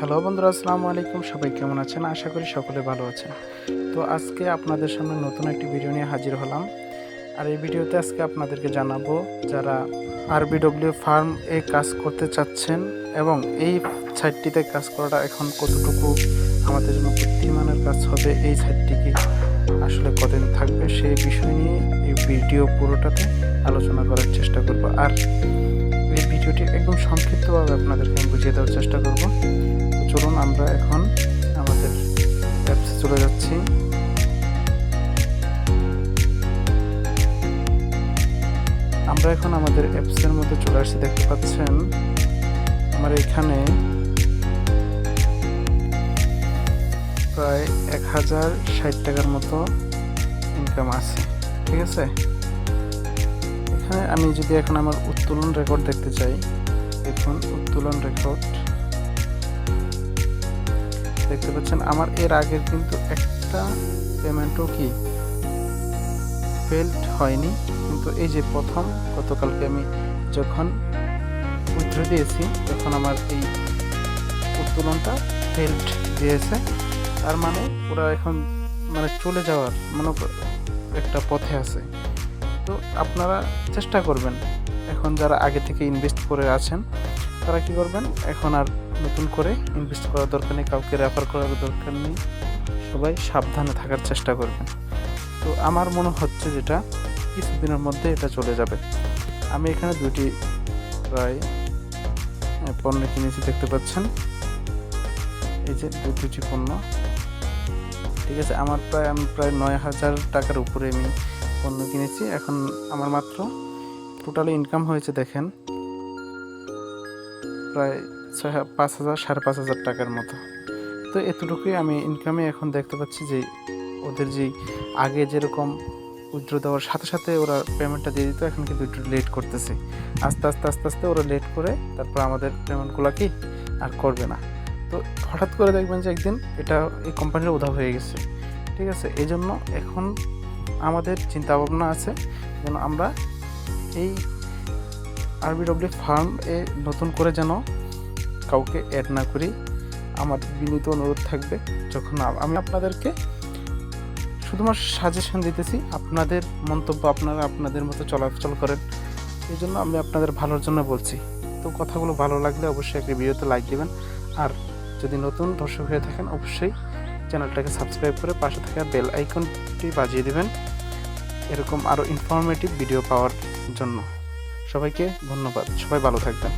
Hello বন্ধুরা, আসসালামু আলাইকুম। সবাই কেমন আছেন? আশা করি সকলে ভালো আছেন। তো আজকে আপনাদের সামনে নতুন একটি ভিডিও নিয়ে হাজির হলাম। আর এই ভিডিওতে আজকে আপনাদেরকে জানাব যারা আরবিডব্লিউ ফার্ম এ কাজ করতে চাচ্ছেন এবং এই সাইটটিতে কাজ করাটা এখন কতটুকু আমাদের জন্য বুদ্ধিমানের কাজ হবে, এই সাইটটিকে আসলে কতদিন থাকবে, সেই বিষয় নিয়ে এই ভিডিও পুরোটাতে আলোচনা করার চেষ্টা করব। আর এই ভিডিওটি একদম সংক্ষিপ্তভাবে আপনাদেরকে আমি বুঝিয়ে দেওয়ার চেষ্টা করব। আমরা এখন আমাদের অ্যাপসে চলে যাচ্ছি। আমরা এখন আমাদের অ্যাপসের মধ্যে চলে আসছি, দেখতে পাচ্ছেন? আমার এখানে প্রায় এক হাজার ষাট টাকার মতো ইনকাম আছে, ঠিক আছে? এখানে আমি যদি এখন আমার উত্তোলন রেকর্ড দেখতে চাই, দেখুন, উত্তোলন রেকর্ড দেখতে পাচ্ছেন, আমার এর আগের কিন্তু একটা পেমেন্টও কি ফেল্ড হয়নি, কিন্তু এই যে প্রথম, গতকালকে আমি যখন উইথড্র দিয়েছি, তখন আমার এই উত্তোলনটা ফেল্ড দিয়েছে। তার মানে ওরা এখন মানে চলে যাওয়ার মানে একটা পথে আছে। তো আপনারা চেষ্টা করবেন। এখন যারা আগে থেকে ইনভেস্ট করে আছেন তারা কি করবেন? এখন আর নতুন করে ইনভেস্ট করার দরকার নেই, কাউকে রেফার করার দরকার নেই। সবাই সাবধানে থাকার চেষ্টা করবেন। তো আমার মনে হচ্ছে যেটা, কিছুদিনের মধ্যে এটা চলে যাবে। আমি এখানে দুটি প্রায় পণ্য কিনেছি, দেখতে পাচ্ছেন। এই যে দুটি পণ্য। ঠিক আছে, আমার প্রায়, আমি প্রায় নয় হাজার টাকার উপরে আমি পণ্য কিনেছি। এখন আমার মাত্র টোটালি ইনকাম হয়েছে, দেখেন। প্রায় ছয় পাঁচ হাজার, সাড়ে পাঁচ হাজার টাকার মতো। তো এতটুকুই আমি ইনকামে এখন দেখতে পাচ্ছি যে, ওদের যে আগে যেরকম উইথড্র দেওয়ার সাথে সাথে ওরা পেমেন্টটা দিয়ে দিত, এখন কিন্তু একটু লেট করতেছে। আস্তে আস্তে আস্তে আস্তে ওরা লেট করে তারপর আমাদের পেমেন্টগুলো কি আর করবে না। তো হঠাৎ করে দেখবেন যে একদিন এটা এই কোম্পানির উধাও হয়ে গেছে। ঠিক আছে? এই জন্য এখন আমাদের চিন্তা ভাবনা আছে যেন আমরা এই আরবিডব্লিউ ফার্ম এ নতুন করে যেন কাউকে অ্যাড না করি, আমার বিনীত অনুরোধ থাকবে। যখন আমি আপনাদেরকে শুধুমাত্র সাজেশন দিতেছি, আপনাদের মন্তব্য আপনারা আপনাদের মতো চলাচল করেন। এই জন্য আমি আপনাদের ভালোর জন্য বলছি। তো কথাগুলো ভালো লাগলে অবশ্যই একটা ভিডিওতে লাইক দেবেন। আর যদি নতুন দর্শক হয়ে থাকেন, অবশ্যই চ্যানেলটাকে সাবস্ক্রাইব করে পাশে থাকা বেল আইকনটি বাজিয়ে দেবেন। এরকম আরও ইনফরমেটিভ ভিডিও পাওয়ার জন্য। সবাইকে ধন্যবাদ। সবাই ভালো থাকবেন।